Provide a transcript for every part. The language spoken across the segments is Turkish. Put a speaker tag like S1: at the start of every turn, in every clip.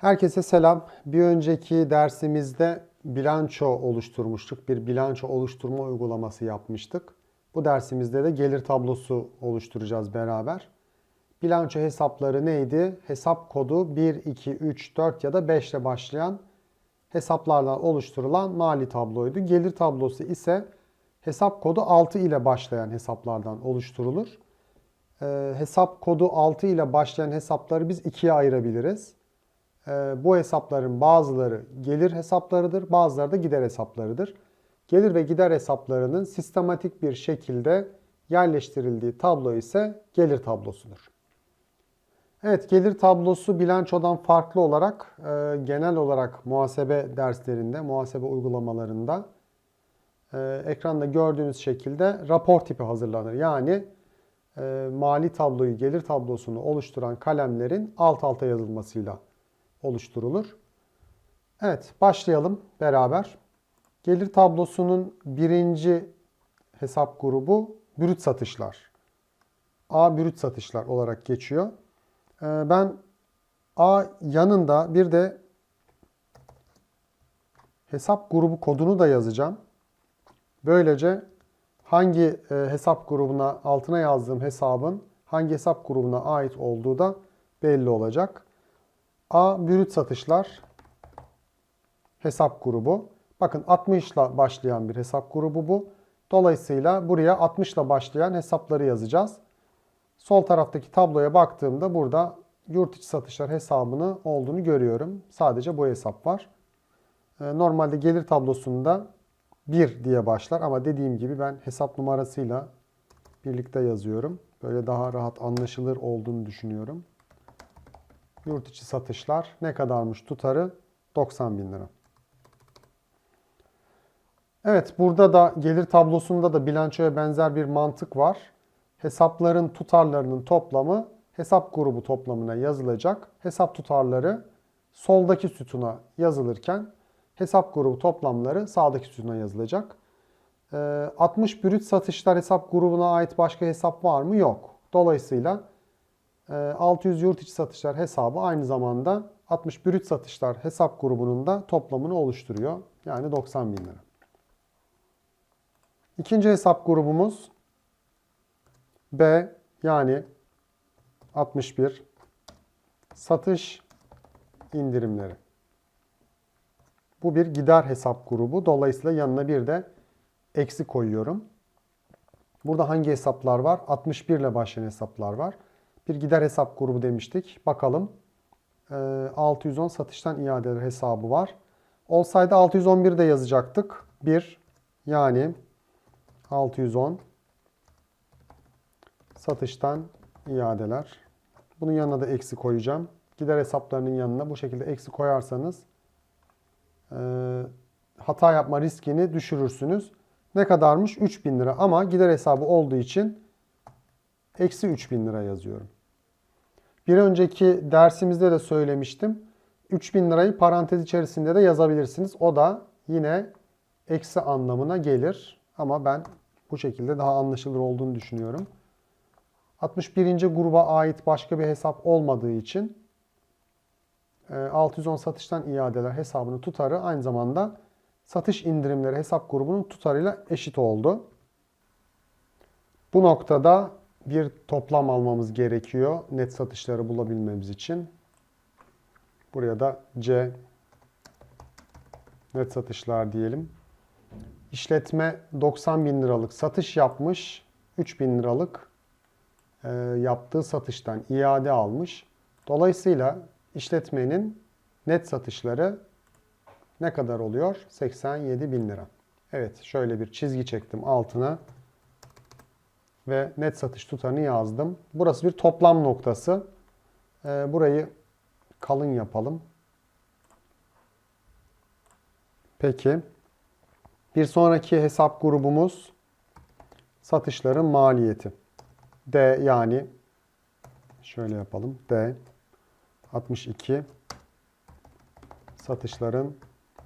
S1: Herkese selam. Bir önceki dersimizde bilanço oluşturmuştuk. Bir bilanço oluşturma uygulaması yapmıştık. Bu dersimizde de gelir tablosu oluşturacağız beraber. Bilanço hesapları neydi? Hesap kodu 1, 2, 3, 4 ya da 5 ile başlayan hesaplardan oluşturulan mali tabloydu. Gelir tablosu ise hesap kodu 6 ile başlayan hesaplardan oluşturulur. Ee, hesap kodu 6 ile başlayan hesapları biz ikiye ayırabiliriz. Ee, bu hesapların bazıları gelir hesaplarıdır, bazıları da gider hesaplarıdır. Gelir ve gider hesaplarının sistematik bir şekilde yerleştirildiği tablo ise gelir tablosudur. Evet, gelir tablosu bilançodan farklı olarak e, genel olarak muhasebe derslerinde, muhasebe uygulamalarında e, ekranda gördüğünüz şekilde rapor tipi hazırlanır. Yani e, mali tabloyu, gelir tablosunu oluşturan kalemlerin alt alta yazılmasıyla oluşturulur. Evet, başlayalım beraber. Gelir tablosunun birinci hesap grubu brüt satışlar. A brüt satışlar olarak geçiyor. Ee, Ben A yanında bir de hesap grubu kodunu da yazacağım. Böylece hangi e, hesap grubuna altına yazdığım hesabın hangi hesap grubuna ait olduğu da belli olacak. A brüt satışlar hesap grubu. Bakın 60 ile başlayan bir hesap grubu bu. Dolayısıyla buraya 60 ile başlayan hesapları yazacağız. Sol taraftaki tabloya baktığımda burada yurt içi satışlar hesabını olduğunu görüyorum. Sadece bu hesap var. Ee, Normalde gelir tablosunda 1 diye başlar ama dediğim gibi ben hesap numarasıyla birlikte yazıyorum. Böyle daha rahat anlaşılır olduğunu düşünüyorum. Yurt içi satışlar ne kadarmış tutarı? 90 bin lira. Evet burada da gelir tablosunda da bilançoya benzer bir mantık var. Hesapların tutarlarının toplamı hesap grubu toplamına yazılacak. Hesap tutarları soldaki sütuna yazılırken hesap grubu toplamları sağdaki sütuna yazılacak. Ee, 60 brüt satışlar hesap grubuna ait başka hesap var mı? Yok. Dolayısıyla 600 yurt içi satışlar hesabı aynı zamanda 60 brüt satışlar hesap grubunun da toplamını oluşturuyor. Yani 90 bin lira. İkinci hesap grubumuz B yani 61 satış indirimleri. Bu bir gider hesap grubu. Dolayısıyla yanına bir de eksi koyuyorum. Burada hangi hesaplar var? 61 ile başlayan hesaplar var. Bir gider hesap grubu demiştik. Bakalım. Ee, 610 satıştan iadeler hesabı var. Olsaydı 611 de yazacaktık. 1 yani 610 satıştan iadeler. Bunun yanına da eksi koyacağım. Gider hesaplarının yanına bu şekilde eksi koyarsanız e, hata yapma riskini düşürürsünüz. Ne kadarmış? 3000 lira ama gider hesabı olduğu için eksi 3000 lira yazıyorum. Bir önceki dersimizde de söylemiştim. 3000 lirayı parantez içerisinde de yazabilirsiniz. O da yine eksi anlamına gelir. Ama ben bu şekilde daha anlaşılır olduğunu düşünüyorum. 61. gruba ait başka bir hesap olmadığı için 610 satıştan iadeler hesabını tutarı aynı zamanda satış indirimleri hesap grubunun tutarıyla eşit oldu. Bu noktada bir toplam almamız gerekiyor net satışları bulabilmemiz için. Buraya da C net satışlar diyelim. İşletme 90 bin liralık satış yapmış. 3 bin liralık e, yaptığı satıştan iade almış. Dolayısıyla işletmenin net satışları ne kadar oluyor? 87 bin lira. Evet şöyle bir çizgi çektim altına ve net satış tutarını yazdım. Burası bir toplam noktası. E, burayı kalın yapalım. Peki. Bir sonraki hesap grubumuz satışların maliyeti. D yani şöyle yapalım. D 62 satışların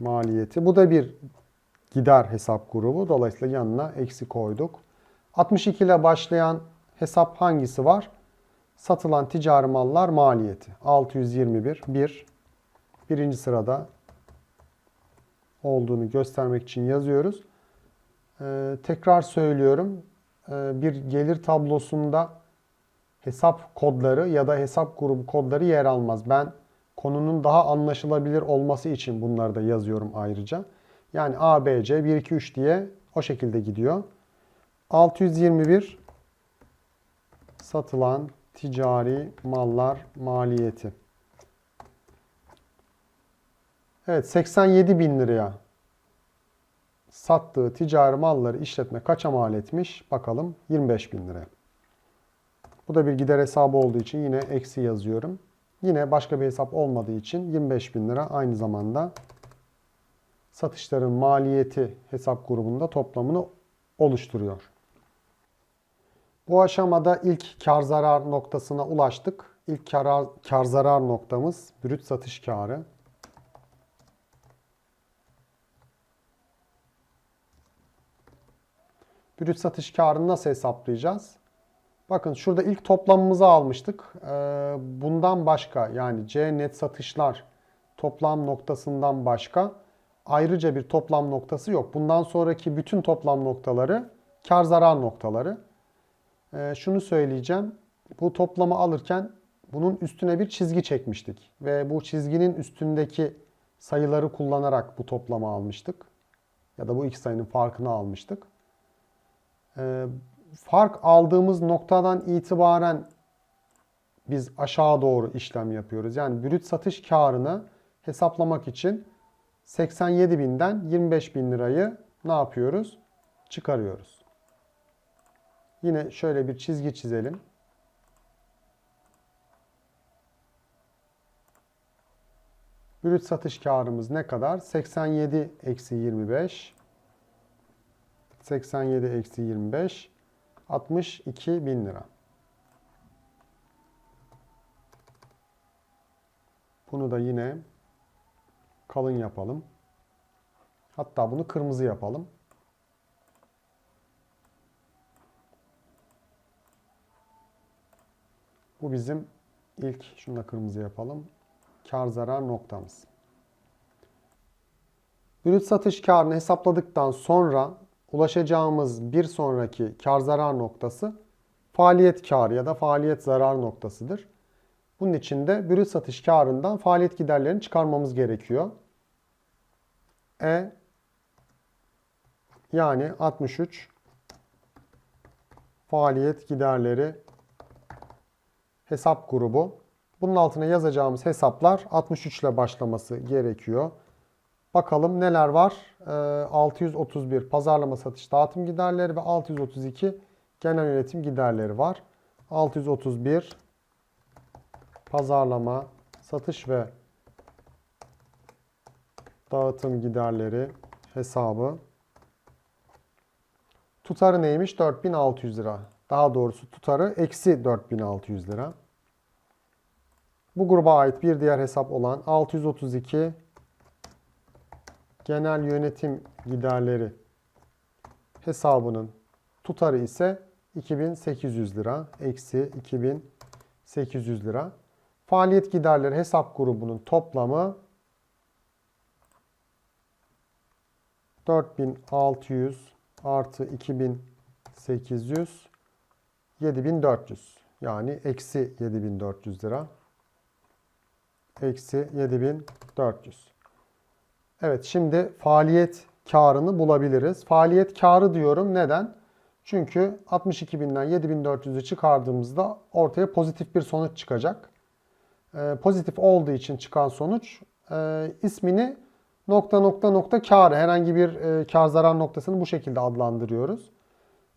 S1: maliyeti. Bu da bir gider hesap grubu. Dolayısıyla yanına eksi koyduk. 62 ile başlayan hesap hangisi var? Satılan ticari mallar maliyeti. 621 1 birinci sırada olduğunu göstermek için yazıyoruz. Ee, tekrar söylüyorum. Ee, bir gelir tablosunda hesap kodları ya da hesap grubu kodları yer almaz. Ben konunun daha anlaşılabilir olması için bunları da yazıyorum ayrıca. Yani A, B, C, 1, 2, 3 diye o şekilde gidiyor. 621 satılan ticari mallar maliyeti. Evet 87 bin liraya sattığı ticari malları işletme kaça mal etmiş? Bakalım 25 bin liraya. Bu da bir gider hesabı olduğu için yine eksi yazıyorum. Yine başka bir hesap olmadığı için 25 bin lira aynı zamanda satışların maliyeti hesap grubunda toplamını oluşturuyor. Bu aşamada ilk kar zarar noktasına ulaştık. İlk kar, kar zarar noktamız brüt satış karı. Brüt satış karını nasıl hesaplayacağız? Bakın şurada ilk toplamımızı almıştık. Ee, bundan başka yani C net satışlar toplam noktasından başka ayrıca bir toplam noktası yok. Bundan sonraki bütün toplam noktaları kar zarar noktaları. Ee, şunu söyleyeceğim. Bu toplamı alırken bunun üstüne bir çizgi çekmiştik. Ve bu çizginin üstündeki sayıları kullanarak bu toplamı almıştık. Ya da bu iki sayının farkını almıştık. Ee, fark aldığımız noktadan itibaren biz aşağı doğru işlem yapıyoruz. Yani brüt satış karını hesaplamak için 87 binden 25 bin lirayı ne yapıyoruz? Çıkarıyoruz. Yine şöyle bir çizgi çizelim. Brüt satış karımız ne kadar? 87 eksi 25. 87 eksi 25. 62 bin lira. Bunu da yine kalın yapalım. Hatta bunu kırmızı yapalım. Bu bizim ilk, şunu da kırmızı yapalım. Kar zarar noktamız. Brüt satış karını hesapladıktan sonra ulaşacağımız bir sonraki kar zarar noktası faaliyet karı ya da faaliyet zarar noktasıdır. Bunun için de brüt satış karından faaliyet giderlerini çıkarmamız gerekiyor. E yani 63 faaliyet giderleri hesap grubu. Bunun altına yazacağımız hesaplar 63 ile başlaması gerekiyor. Bakalım neler var? Ee, 631 pazarlama satış dağıtım giderleri ve 632 genel yönetim giderleri var. 631 pazarlama, satış ve dağıtım giderleri hesabı. Tutarı neymiş? 4600 lira. Daha doğrusu tutarı eksi 4600 lira. Bu gruba ait bir diğer hesap olan 632 genel yönetim giderleri hesabının tutarı ise 2800 lira. Eksi 2800 lira. Faaliyet giderleri hesap grubunun toplamı 4600 artı 2800 7400 yani eksi 7400 lira. Eksi 7400. Evet şimdi faaliyet karını bulabiliriz. Faaliyet karı diyorum. Neden? Çünkü 62.000'den 7.400'ü çıkardığımızda ortaya pozitif bir sonuç çıkacak. Ee, pozitif olduğu için çıkan sonuç e, ismini nokta nokta nokta karı herhangi bir e, kar zarar noktasını bu şekilde adlandırıyoruz.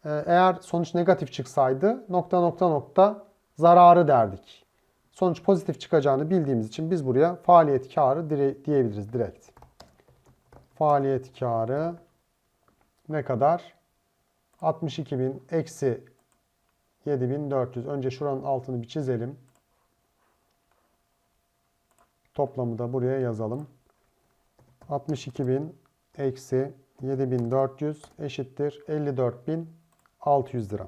S1: E, eğer sonuç negatif çıksaydı nokta nokta nokta zararı derdik. Sonuç pozitif çıkacağını bildiğimiz için biz buraya faaliyet karı diyebiliriz direkt. Faaliyet karı ne kadar? 62.000 eksi 7.400. Önce şuranın altını bir çizelim. Toplamı da buraya yazalım. 62.000 eksi 7.400 eşittir 54.600 lira.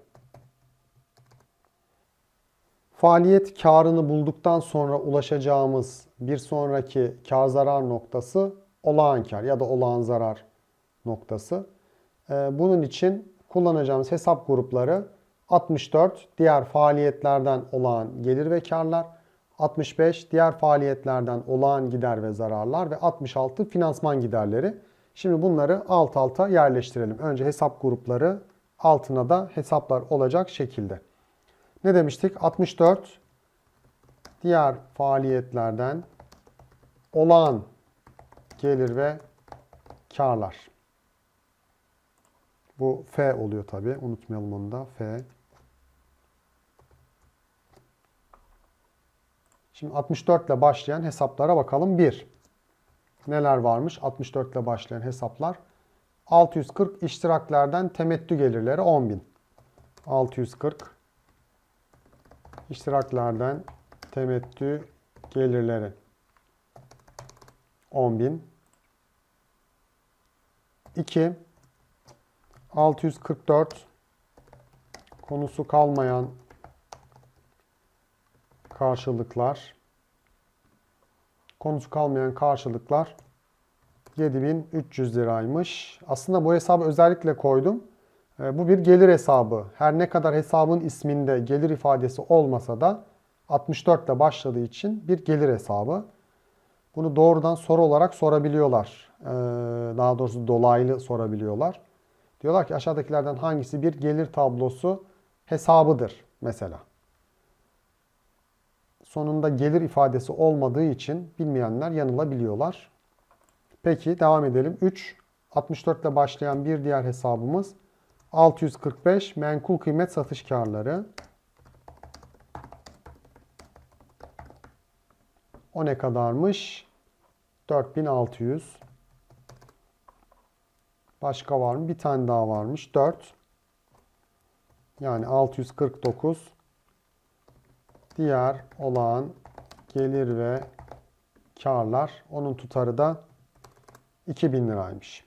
S1: Faaliyet karını bulduktan sonra ulaşacağımız bir sonraki kar zarar noktası olağan kar ya da olağan zarar noktası. Ee, Bunun için kullanacağımız hesap grupları 64 diğer faaliyetlerden olağan gelir ve karlar, 65 diğer faaliyetlerden olağan gider ve zararlar ve 66 finansman giderleri. Şimdi bunları alt alta yerleştirelim. Önce hesap grupları altına da hesaplar olacak şekilde. Ne demiştik? 64 diğer faaliyetlerden olağan gelir ve karlar. Bu F oluyor tabi. Unutmayalım onu da. F. Şimdi 64 ile başlayan hesaplara bakalım. 1. Neler varmış? 64 ile başlayan hesaplar. 640 iştiraklerden temettü gelirleri 10.000. 640 iştiraklerden temettü gelirleri 10.000. 2. 644 konusu kalmayan karşılıklar konusu kalmayan karşılıklar 7300 liraymış. Aslında bu hesabı özellikle koydum. E, Bu bir gelir hesabı. Her ne kadar hesabın isminde gelir ifadesi olmasa da 64 ile başladığı için bir gelir hesabı. Bunu doğrudan soru olarak sorabiliyorlar. E, Daha doğrusu dolaylı sorabiliyorlar. Diyorlar ki aşağıdakilerden hangisi bir gelir tablosu hesabıdır mesela. Sonunda gelir ifadesi olmadığı için bilmeyenler yanılabiliyorlar. Peki devam edelim. 3. 64 ile başlayan bir diğer hesabımız 645 menkul kıymet satış karları. O ne kadarmış? 4600. Başka var mı? Bir tane daha varmış. 4. Yani 649. Diğer olağan gelir ve karlar. Onun tutarı da 2000 liraymış.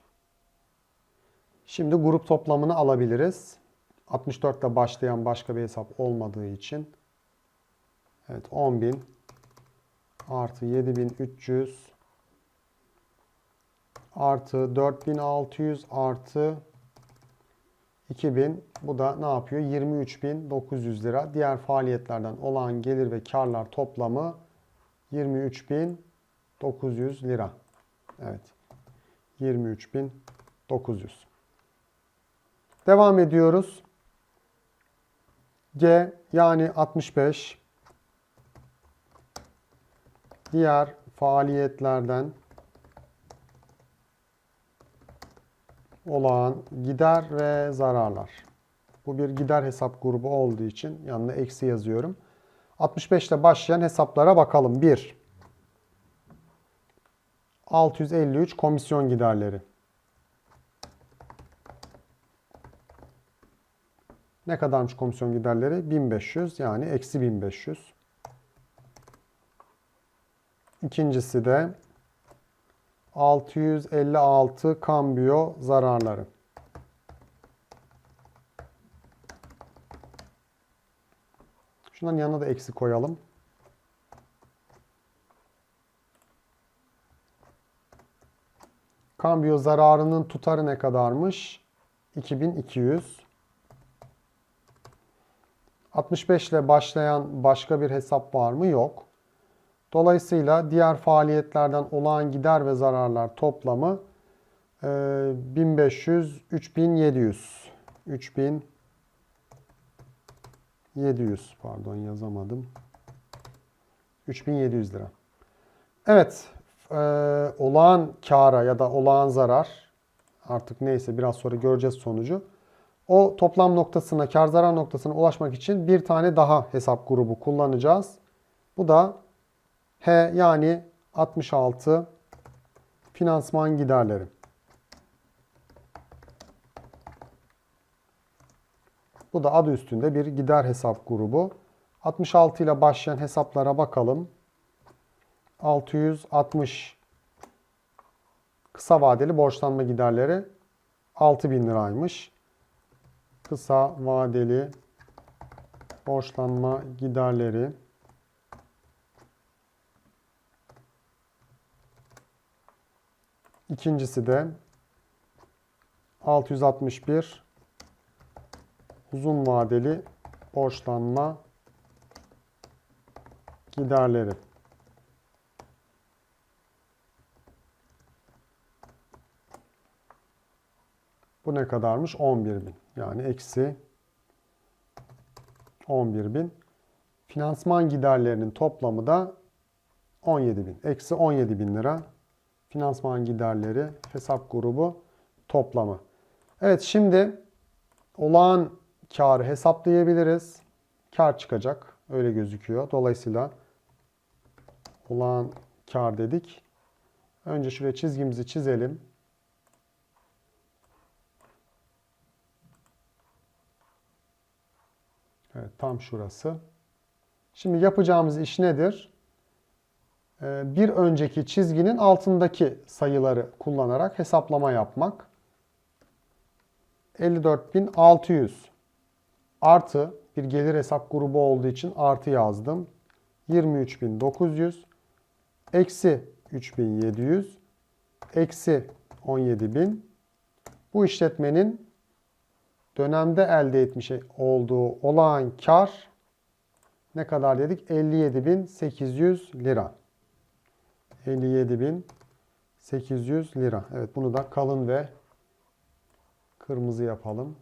S1: Şimdi grup toplamını alabiliriz. 64 ile başlayan başka bir hesap olmadığı için. Evet 10.000 artı 7300 artı 4600 artı 2000 bu da ne yapıyor? 23.900 lira. Diğer faaliyetlerden olan gelir ve karlar toplamı 23.900 lira. Evet. 23.900. Devam ediyoruz. C yani 65 diğer faaliyetlerden olan gider ve zararlar. Bu bir gider hesap grubu olduğu için yanına eksi yazıyorum. 65 ile başlayan hesaplara bakalım. 1. 653 komisyon giderleri. Ne kadarmış komisyon giderleri? 1500 yani eksi 1500. İkincisi de 656 kambiyo zararları. Şundan yanına da eksi koyalım. Kambiyo zararının tutarı ne kadarmış? 2200. 65 ile başlayan başka bir hesap var mı? Yok. Dolayısıyla diğer faaliyetlerden olağan gider ve zararlar toplamı e, 1500, 3700. 3700 pardon yazamadım. 3700 lira. Evet, e, olağan kara ya da olağan zarar artık neyse biraz sonra göreceğiz sonucu. O toplam noktasına, kar zarar noktasına ulaşmak için bir tane daha hesap grubu kullanacağız. Bu da H yani 66 finansman giderleri. Bu da adı üstünde bir gider hesap grubu. 66 ile başlayan hesaplara bakalım. 660 kısa vadeli borçlanma giderleri 6000 liraymış. Kısa vadeli borçlanma giderleri İkincisi de 661 uzun vadeli borçlanma giderleri. Bu ne kadarmış? 11.000. Yani eksi 11.000. Finansman giderlerinin toplamı da 17.000. Eksi 17.000 lira. Finansman giderleri hesap grubu toplamı. Evet şimdi olağan karı hesaplayabiliriz. Kar çıkacak. Öyle gözüküyor. Dolayısıyla olağan kar dedik. Önce şuraya çizgimizi çizelim. Evet tam şurası. Şimdi yapacağımız iş nedir? Ee, bir önceki çizginin altındaki sayıları kullanarak hesaplama yapmak. 54.600 artı bir gelir hesap grubu olduğu için artı yazdım. 23.900 eksi 3.700 eksi 17.000 bu işletmenin dönemde elde etmiş olduğu olağan kar ne kadar dedik? 57.800 lira. 57.800 lira. Evet bunu da kalın ve kırmızı yapalım.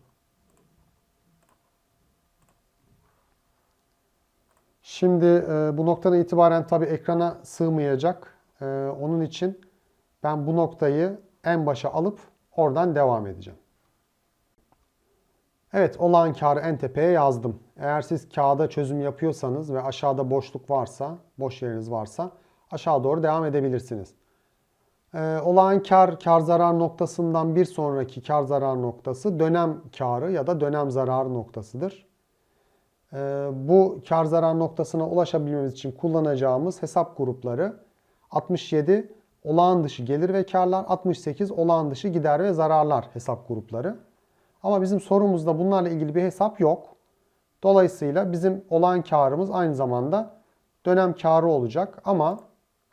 S1: Şimdi e, bu noktadan itibaren tabi ekrana sığmayacak. E, onun için ben bu noktayı en başa alıp oradan devam edeceğim. Evet olağan karı en tepeye yazdım. Eğer siz kağıda çözüm yapıyorsanız ve aşağıda boşluk varsa, boş yeriniz varsa aşağı doğru devam edebilirsiniz. Ee, olağan kar, kar zarar noktasından bir sonraki kar zarar noktası dönem karı ya da dönem zarar noktasıdır. Ee, bu kar zarar noktasına ulaşabilmemiz için kullanacağımız hesap grupları 67 olağan dışı gelir ve karlar, 68 olağan dışı gider ve zararlar hesap grupları. Ama bizim sorumuzda bunlarla ilgili bir hesap yok. Dolayısıyla bizim olağan karımız aynı zamanda dönem karı olacak ama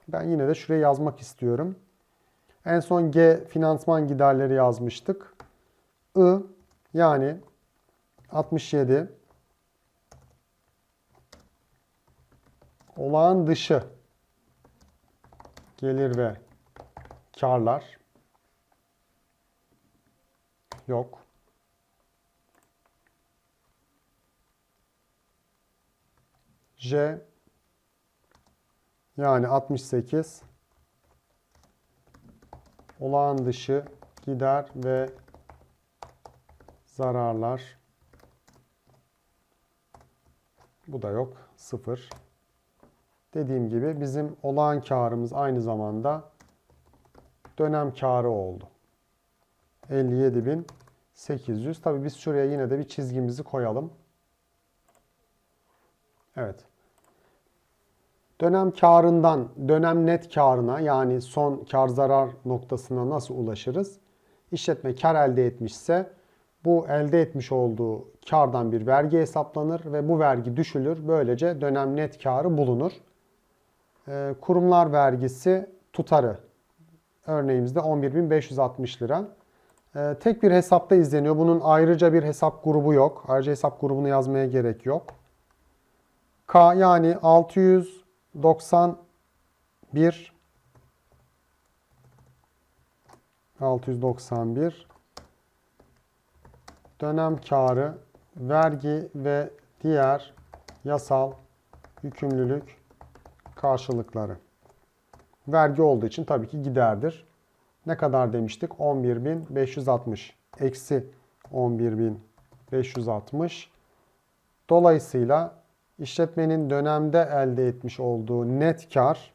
S1: ben yine de şuraya yazmak istiyorum. En son G finansman giderleri yazmıştık. I yani 67 olağan dışı gelir ve karlar yok. J yani 68 olağan dışı gider ve zararlar bu da yok. 0. Dediğim gibi bizim olağan karımız aynı zamanda dönem karı oldu. 57.800. Tabii biz şuraya yine de bir çizgimizi koyalım. Evet. Dönem karından dönem net karına yani son kar zarar noktasına nasıl ulaşırız? İşletme kar elde etmişse bu elde etmiş olduğu kardan bir vergi hesaplanır ve bu vergi düşülür. Böylece dönem net karı bulunur. Ee, kurumlar vergisi tutarı örneğimizde 11.560 lira. Ee, tek bir hesapta izleniyor. Bunun ayrıca bir hesap grubu yok. Ayrıca hesap grubunu yazmaya gerek yok. K yani 691 691 dönem karı, vergi ve diğer yasal yükümlülük karşılıkları. Vergi olduğu için tabii ki giderdir. Ne kadar demiştik? 11.560 eksi 11.560. Dolayısıyla işletmenin dönemde elde etmiş olduğu net kar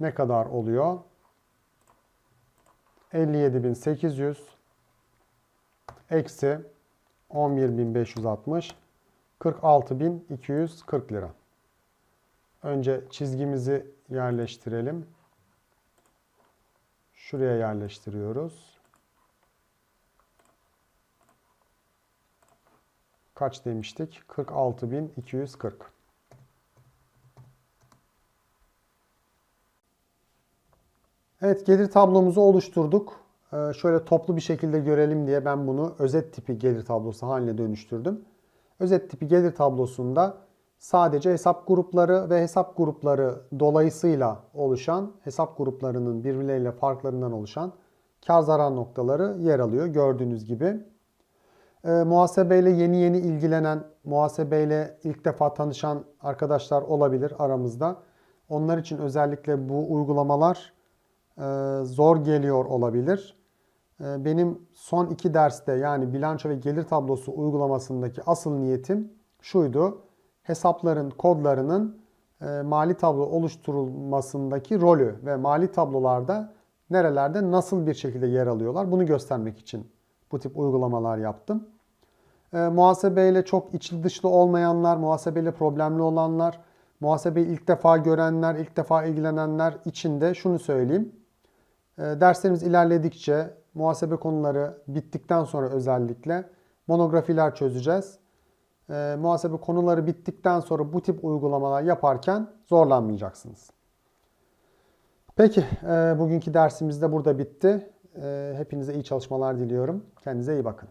S1: ne kadar oluyor? 57.800 eksi 11.560 46.240 lira. Önce çizgimizi yerleştirelim. Şuraya yerleştiriyoruz. Kaç demiştik? 46.240. Evet gelir tablomuzu oluşturduk. Ee, şöyle toplu bir şekilde görelim diye ben bunu özet tipi gelir tablosu haline dönüştürdüm. Özet tipi gelir tablosunda sadece hesap grupları ve hesap grupları dolayısıyla oluşan hesap gruplarının birbirleriyle farklarından oluşan kar zarar noktaları yer alıyor gördüğünüz gibi. E, muhasebeyle yeni yeni ilgilenen, muhasebeyle ilk defa tanışan arkadaşlar olabilir aramızda. Onlar için özellikle bu uygulamalar e, zor geliyor olabilir. E, benim son iki derste yani bilanço ve gelir tablosu uygulamasındaki asıl niyetim şuydu. Hesapların kodlarının e, mali tablo oluşturulmasındaki rolü ve mali tablolarda nerelerde nasıl bir şekilde yer alıyorlar bunu göstermek için bu tip uygulamalar yaptım. E, muhasebeyle çok içli dışlı olmayanlar, muhasebeyle problemli olanlar, muhasebeyi ilk defa görenler, ilk defa ilgilenenler için de şunu söyleyeyim. E, derslerimiz ilerledikçe muhasebe konuları bittikten sonra özellikle monografiler çözeceğiz. E, muhasebe konuları bittikten sonra bu tip uygulamalar yaparken zorlanmayacaksınız. Peki, e, bugünkü dersimiz de burada bitti. E, hepinize iyi çalışmalar diliyorum. Kendinize iyi bakın.